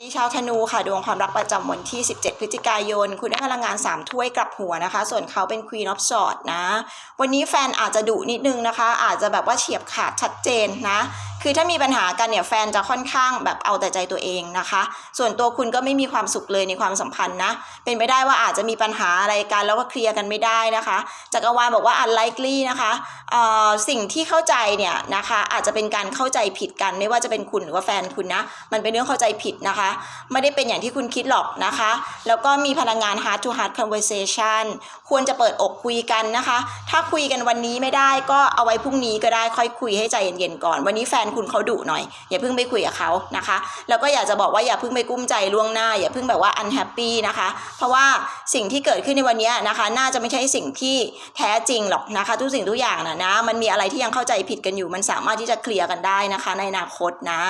นี่ชาวธนูค่ะดวงความรักประจำวันที่ 17 พฤศจิกายน คุณได้พลังงาน 3 ถ้วยกลับหัวนะคะ ส่วนเขาเป็น Queen of Swords นะ วันนี้แฟนอาจจะดุนิดนึงนะคะ อาจจะแบบว่าเฉียบขาดชัดเจนนะ คือถ้ามีปัญหากันเนี่ยแฟนจะค่อนข้างแบบเอาแต่ใจตัวเองนะคะ ส่วนตัวคุณก็ไม่มีความสุขเลยในความสัมพันธ์นะ เป็นไปได้ว่าอาจจะมีปัญหาอะไรกันแล้วก็เคลียร์กันไม่ได้นะคะจักรวาลบอกว่า unlikely นะคะสิ่งที่เข้าใจเนี่ยนะคะอาจจะเป็นการเข้าใจผิดกันไม่ว่าจะเป็นคุณหรือว่าแฟนคุณนะ มันเป็นเรื่องเข้าใจผิดนะคะ ไม่ได้เป็นอย่างที่คุณคิดหรอกนะคะ แล้วก็มีพลังงาน heart to heart conversation ควรจะเปิดอกคุยกันนะคะ ถ้าคุยกันวันนี้ไม่ได้ก็เอาไว้พรุ่งนี้ก็ได้ค่อยคุยให้ใจเย็นๆก่อน วันนี้แฟนคุณเขาดุหน่อย อย่าเพิ่งไปคุยกับเขานะคะ แล้วก็อยากจะบอกว่าอย่าเพิ่งไปกุ้มใจล่วงหน้า อย่าเพิ่งแบบว่า unhappy นะคะ เพราะว่าสิ่งที่เกิดขึ้นในวันนี้นะคะ น่าจะไม่ใช่สิ่งที่แท้จริงหรอกนะคะ ทุกสิ่งทุกอย่างนะนะ มันมีอะไรที่ยังเข้าใจผิดกันอยู่ มันสามารถที่จะเคลียร์กันได้นะคะ ในอนาคตนะ